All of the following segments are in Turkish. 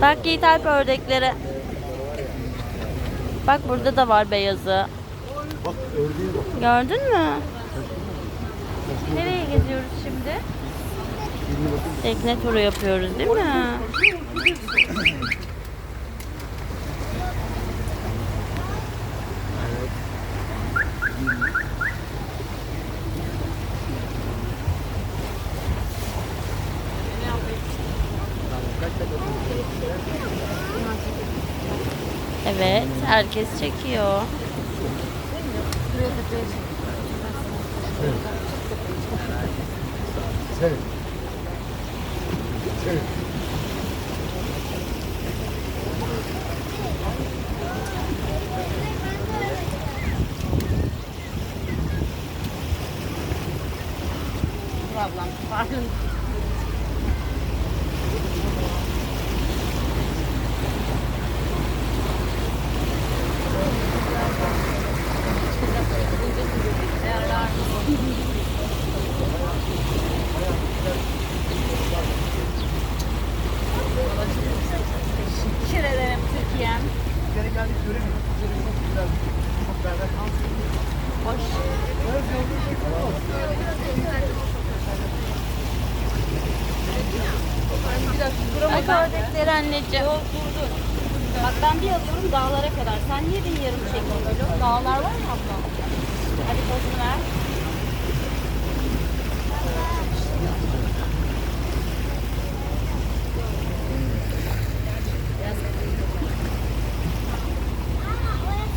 Bak Yiğit Alp ördekleri. Bak burada da var beyazı. Bak ördeğe bak. Gördün mü? Nereye geziyoruz şimdi? Tekne turu yapıyoruz değil mi? Evet, herkes çekiyor. Pardon. Geri geldik göremedik. Güzel, çok güzel. Çok berrak. Hoş. Bak ördekleri anneciğim. Bak ben bir alıyorum dağlara kadar. Sen niye bir yarım çekiyorsun? Dağlar var mı abla? Hadi pozunu ver.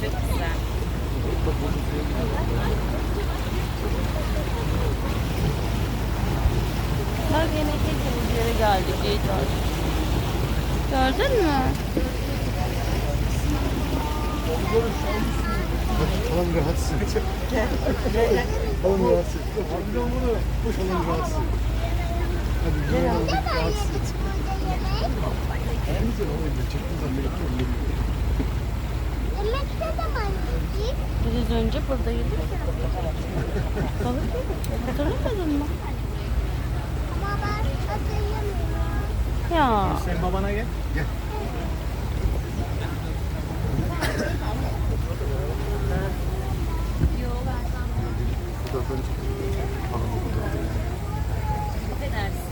Çok güzel. Bak yemek yediğimiz yere geldik Ceyda. Gördün mü? Gel. Rahatsın. Abi bunu. Boş olan rahatsın. Hadi güzel olan rahatsın. En güzel olan çektiğin zaman bekliyorum. Yemek ne zaman yiyecek? Biraz önce burada yedik. Balık yedik. Hatırlamadın mı? Ama ben hatırlamıyorum. Ya. Sen babana gel. Gel. Fotoğraflarını. Affedersin.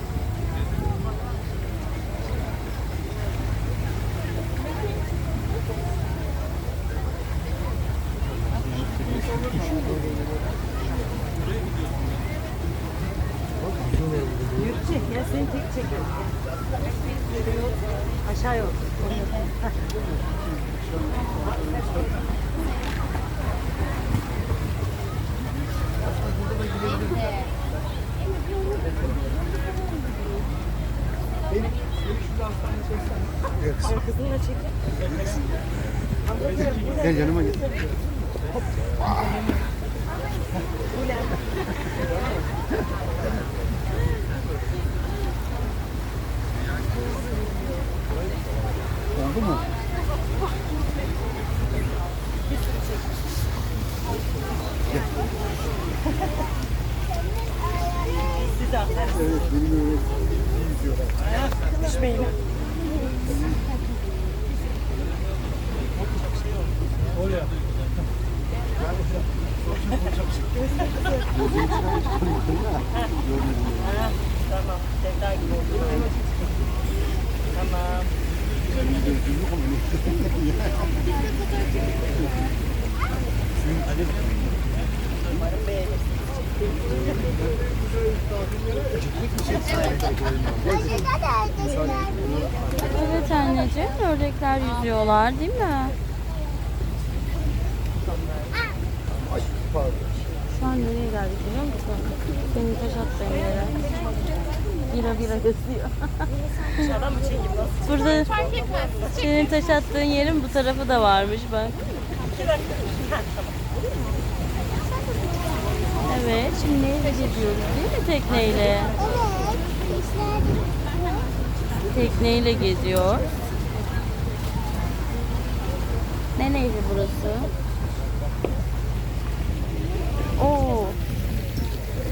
Çek ya seni tek çekiyorum. Aşağı yok. Gel kızım. Kızını da çekin. Gel yanıma gel. Oldu mu? Siz de. Evet, iyi diyorlar. Düşmeyin. Tamam. Sevda gibi oldu. Tamam. Umarım beğenirsin. Evet anneciğim ördekler yüzüyorlar değil mi? Şu an nereye geldik biliyor musun? Senin taş attığın yere. Bira bira nasıl? Burada senin taş attığın yerin bu tarafı da varmış bak. Evet, şimdi neyle gidiyoruz değil mi tekneyle? Evet. Tekneyle geziyor. Ne nehri burası? Oo.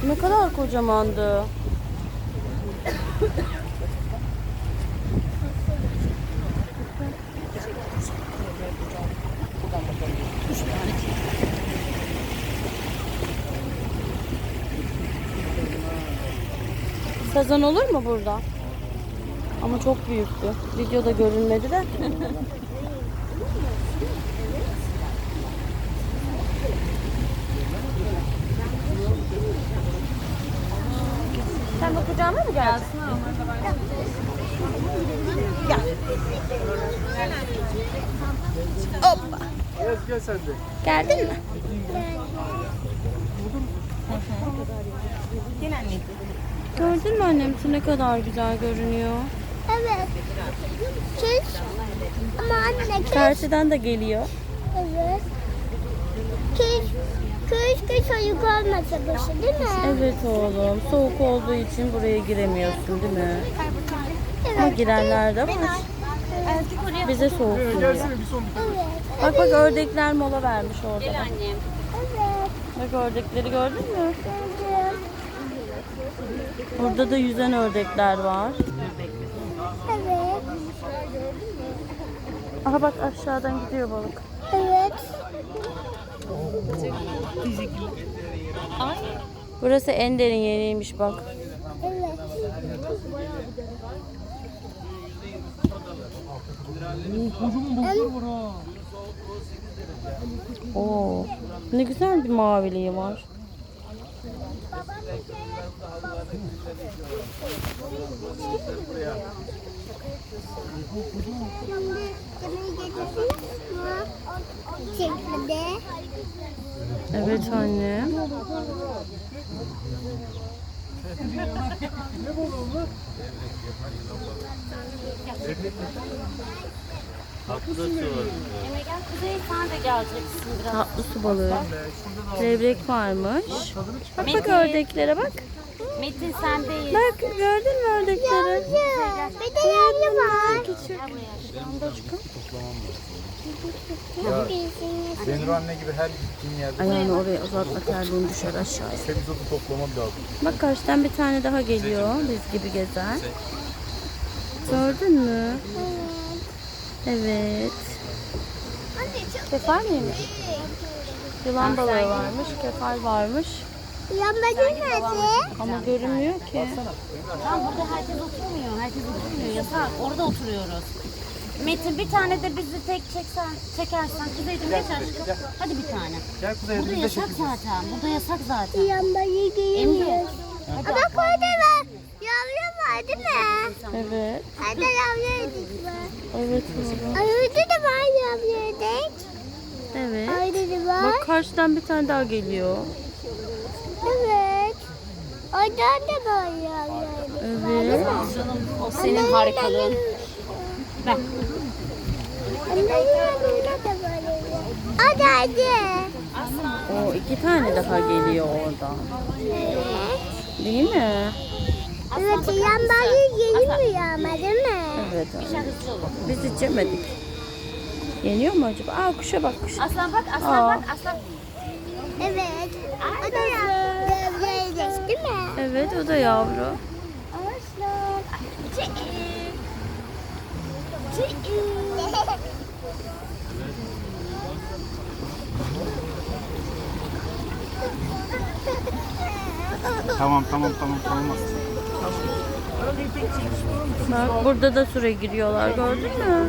Ne kadar kocamandı. Sazan olur mu burada? Ama çok büyüktü. Videoda görünmedi de. Sen bakacağına mı geldin? Hoppa. Gel gel sen de. Geldin mi? Gel anneciğim. Gördün mü annem ne kadar güzel görünüyor. Evet. Çiş. Ama anne çiş. Karşıdan da geliyor. Evet. Kış, kış, kış soğuk olmasa başı değil mi? Evet oğlum. Soğuk olduğu için buraya giremiyorsun değil mi? Ama girenler de var. Bize soğuk geliyor. gelsene bir son bir Evet. Bak bak ördekler mola vermiş orada. bak. Evet. Bak ördekleri gördün mü? Gördüm. Burada da yüzen ördekler var. Evet. Aha bak aşağıdan gidiyor balık. Evet. Burası en derin yeriymiş bak. Evet. balıklar var ha. Oo. Ne güzel bir maviliği var. Şimdi yemeği getirdiniz mi? Evet anne. Ne de geleceksin biraz. Tatlı su balığı. Levrek varmış. Bak bak ördeklere bak. Metin sen değil. Bak gördün mü ördekleri? Bir de yavru var. Birisini Zenur anne gibi her gittiğin yerde Ayağını oraya uzatma terliğin düşer aşağıya. semizotu toplamam lazım. Bak karşıdan bir tane daha geliyor biz gibi gezer. Gördün mü? Evet. Kefal miymiş? Yılan balığı varmış, kefal varmış. Lambacı nerede? Ama görünmüyor ki. Tamam burada herkes oturmuyor. Herkes oturmuyor. Yasak. Orada oturuyoruz. Metin bir tane de bizi tek çeksen, çekersen. Kuzeyciğim geç aşkım. Hadi bir tane. Gel kuzey Burada yasak zaten. Burada yasak zaten. Lambacı giymiyoruz. Ama koyda var. Yavru var değil mi? Evet, Hadi yavru var. evet oğlum. Ay orada da var yavru ördek. Evet. Orada da var. Bak karşıdan bir tane daha geliyor. Evet. Oradan da yavru ördek. Evet. o senin harikalığın. Ver. Anne yavruda da var. Hadi hadi. O iki tane daha geliyor oradan. Evet. Değil mi? Evet lambacı giymiyor ama değil mi? Evet. anne. Biz hiç yemedik. Yeniyor mu acaba? Aa kuşa bak kuş. Aslan bak, aslan Aa. bak, aslan. Evet. O da değil mi? Evet o da yavru. Aslan. Tamam tamam tamam tamam. Bak burada da süre giriyorlar gördün mü?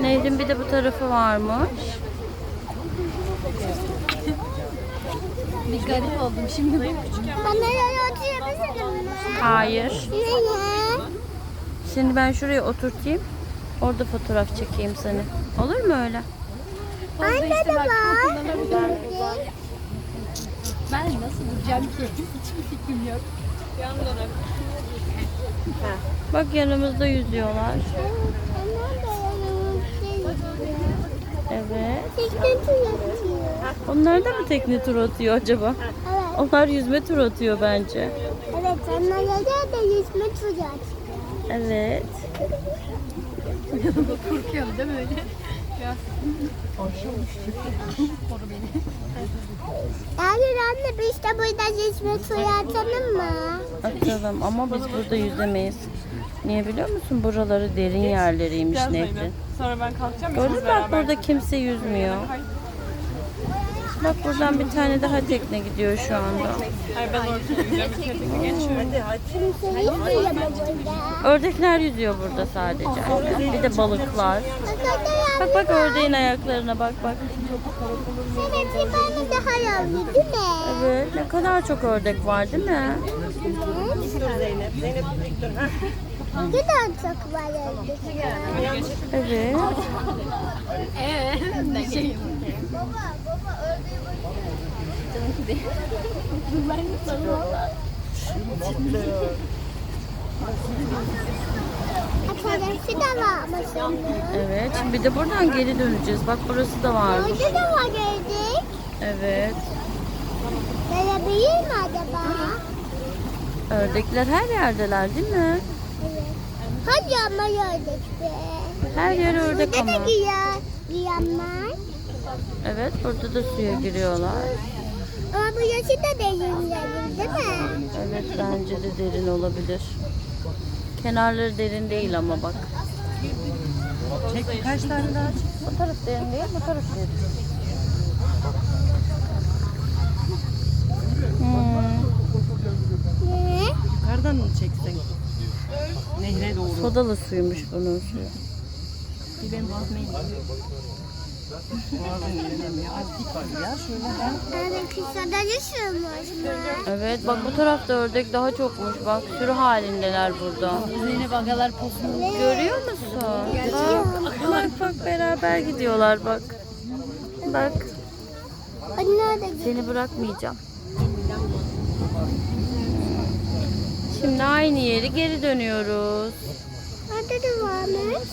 Nehrin bir de bu tarafı varmış. Bir garip oldum şimdi. Kamerayı oturabilirim mi? Hayır. Niye? Şimdi ben şuraya oturtayım. Orada fotoğraf çekeyim seni. Olur mu öyle? Anne de var. Ben nasıl bulacağım ki? Hiçbir fikrim yok. Bak yanımızda yüzüyorlar. Evet. Tekne yapıyor. Onlar da mı tekne turu atıyor acaba? Evet. Onlar yüzme turu atıyor bence. Evet, onlara da yüzme tuzu Evet. Korkuyorum değil mi öyle? Hayır anne biz de burada yüzme tuzu atalım mı? Atalım ama biz burada yüzemeyiz. Niye biliyor musun? Buraları derin yerleriymiş nehrin. Sonra ben kalkacağım. Gördün mü bak burada kimse yüzmüyor. Bak buradan bir tane daha tekne gidiyor şu anda. Hayır ben? Ördekler yüzüyor burada sadece. Bir de balıklar. Bak. Bak ördeğin ayaklarına bak bak. Daha değil mi? Evet ne kadar çok ördek var değil mi? Dur Zeynep. Zeynep dik dur. Ha. Ne kadar çok var ördek ya. Evet. Evet. Şey. Atarası da var şimdi. Evet. Şimdi bir de buradan geri döneceğiz. Bak burası da varmış. Orada da var ördek. Evet. Görebilir mi acaba? Ördekler her yerdeler değil mi? Hadi ama ördekte. Her yer ördek Burada ama. da giyen, giyen var. Evet burada da suya giriyorlar. Ama bu yaşı da derin derin değil mi? Evet bence de derin olabilir. Kenarları derin değil ama bak. Çek birkaç tane daha çek. Bu taraf derin değil, bu taraf derin. Hmm, Ne? Yukarıdan mı çeksen? Nehre doğru. sodalı suymuş bunun suyu. Kısadacı sığmış mı? Evet bak bu tarafta ördek daha çokmuş bak sürü halindeler burada. Zeynep agalar posunu. Görüyor musun? Bak, bak bak beraber gidiyorlar bak. Bak seni bırakmayacağım. Şimdi aynı yeri geri dönüyoruz. Orada da varmış.